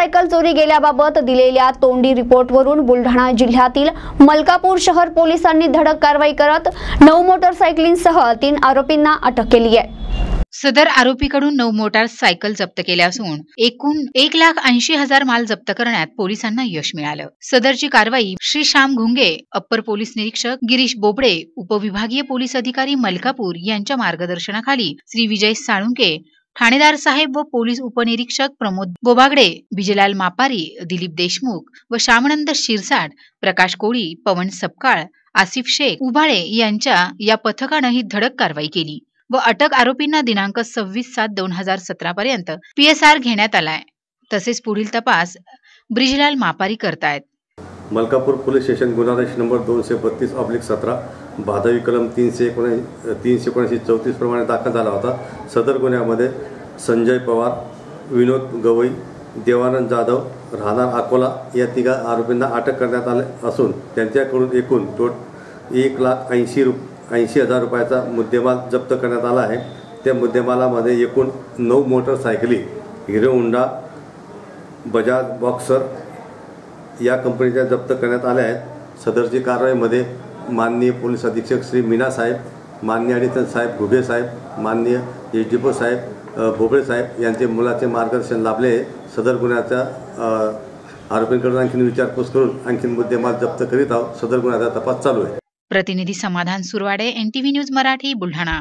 Motorcycle चोरी गेल्याबाबत दिलेल्या तोंडी रिपोर्टवरून बुलढाणा जिल्ह्यातील मलकापूर शहर पोलिसांनी धडक कारवाई करत नऊ मोटरसायकलींसह तीन आरोपींना अटक केली आहे. सदर आरोपीकडून नऊ मोटार सायकल जप्त केल्या असून एकूण एक लाख ऐंशी हजार माल जप्त करण्यात पोलिसांना यश मिळालं. सदरची कारवाई श्री श्याम घुंगे अप्पर पोलीस निरीक्षक गिरीश बोबडे उपविभागीय पोलीस अधिकारी मलकापूर यांच्या मार्गदर्शनाखाली श्री विजय साळुंके ठाणेदार साहेब व पोलीस उपनिरीक्षक प्रमोद बोबागडे बिजलाल मापारी दिलीप देशमुख व श्यामनंद शिरसाट प्रकाश कोळी पवन सपकाळ आसिफ शेख उभाळे यांच्या या पथकानं ही धडक कारवाई केली व अटक आरोपींना दिनांक सव्वीस सात दोन हजार सतरा पर्यंत पीएसआर घेण्यात आलाय. तसेच पुढील तपास ब्रिजलाल मापारी करतायत. मलकापूर पोलीस स्टेशन गुन्हा नंबर दोनशे बत्तीस ऑब्लिक सतरा बाधावी कलम तीनशे एकोणऐंशी तीनशे एकोणऐंशी चौतीस प्रमाणे दाखल झाला होता. सदर गुन्ह्यामध्ये संजय पवार विनोद गवई देवानंद जाधव राहणार अकोला या तिघा आरोपींना अटक करण्यात आले असून त्यांच्याकडून एकूण टोट एक लाख ऐंशी रुप ऐंशी हजार रुपयाचा मुद्देमाल जप्त करण्यात आला आहे. त्या मुद्देमालामध्ये एकूण नऊ मोटरसायकली हिरो हुंडा बजाज बॉक्सर या कंपनीच्या जप्त करण्यात आल्या आहेत. सदरची कारवाईमध्ये माननीय पोलीस अधीक्षक श्री मीना साहेब माननीय अडिसन साहेब घुगे साहेब माननीय एच डी साहेब भोपळे भोबळे साहेब यांचे मुलाचे मार्गदर्शन लाभले. सदर गुन्ह्याच्या आरोपींकडून आणखीन विचारपूस करून आणखीन मुद्देमाल जप्त करीत आहोत. सदर गुन्ह्याचा तपास चालू आहे. प्रतिनिधी समाधान सुरवाडे एनटीव्ही न्यूज मराठी बुलढाणा.